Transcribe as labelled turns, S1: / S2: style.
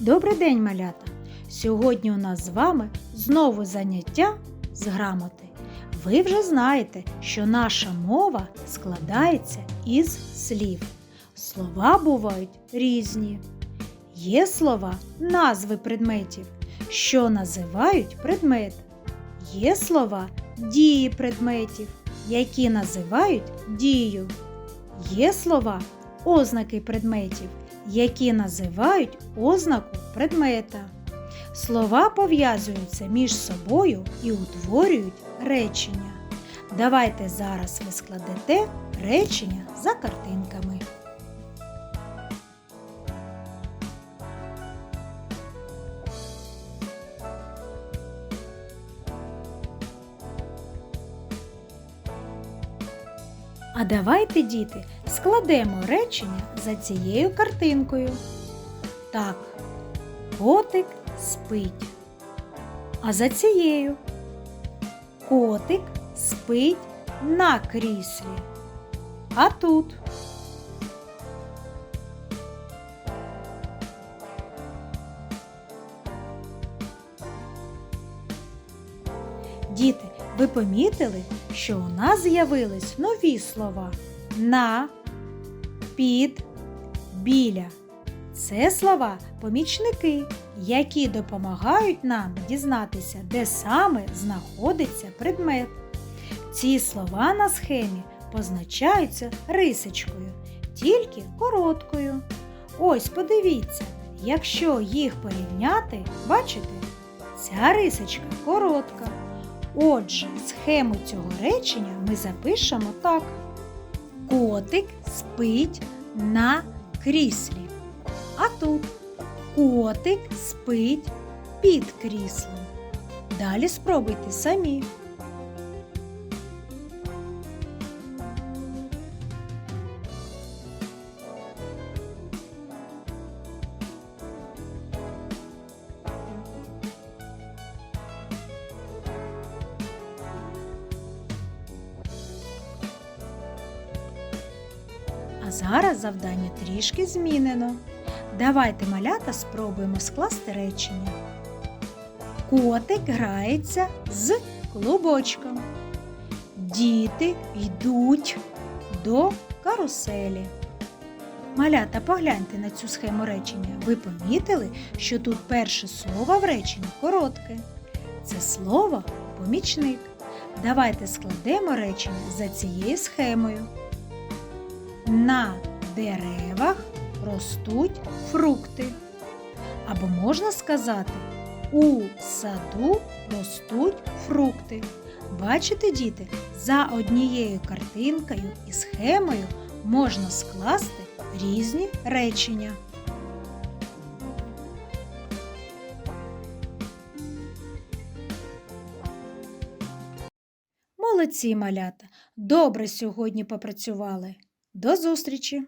S1: Добрий день, малята! Сьогодні у нас з вами знову заняття з грамоти. Ви вже знаєте, що наша мова складається із слів. Слова бувають різні. Є слова назви предметів, що називають предмет. Є слова дії предметів, які називають дію. Є слова ознаки предметів, які називають ознаку предмета. Слова пов'язуються між собою і утворюють речення. Давайте зараз ви складете речення за картинками. А давайте, діти, складемо речення за цією картинкою. Так, котик спить. А за цією котик спить на кріслі. А тут Діти, ви помітили, що у нас з'явились нові слова на, під, біля. Це слова помічники, які допомагають нам дізнатися, де саме знаходиться предмет. Ці слова на схемі позначаються рисочкою, тільки короткою. Ось подивіться, якщо їх порівняти, бачите, ця рисочка коротка. Отже, схему цього речення ми запишемо так. Котик спить на кріслі. А тут котик спить під кріслом. Далі спробуйте самі. А зараз завдання трішки змінено. Давайте малята спробуємо скласти речення. Котик грається з клубочком. Діти йдуть до каруселі. Малята, погляньте на цю схему речення. Ви помітили, що тут перше слово в реченні коротке. Це слово помічник. Давайте складемо речення за цією схемою. На деревах ростуть фрукти. Або можна сказати, у саду ростуть фрукти. Бачите, діти, за однією картинкою і схемою можна скласти різні речення. Молодці малята! Добре сьогодні попрацювали. До зустрічі!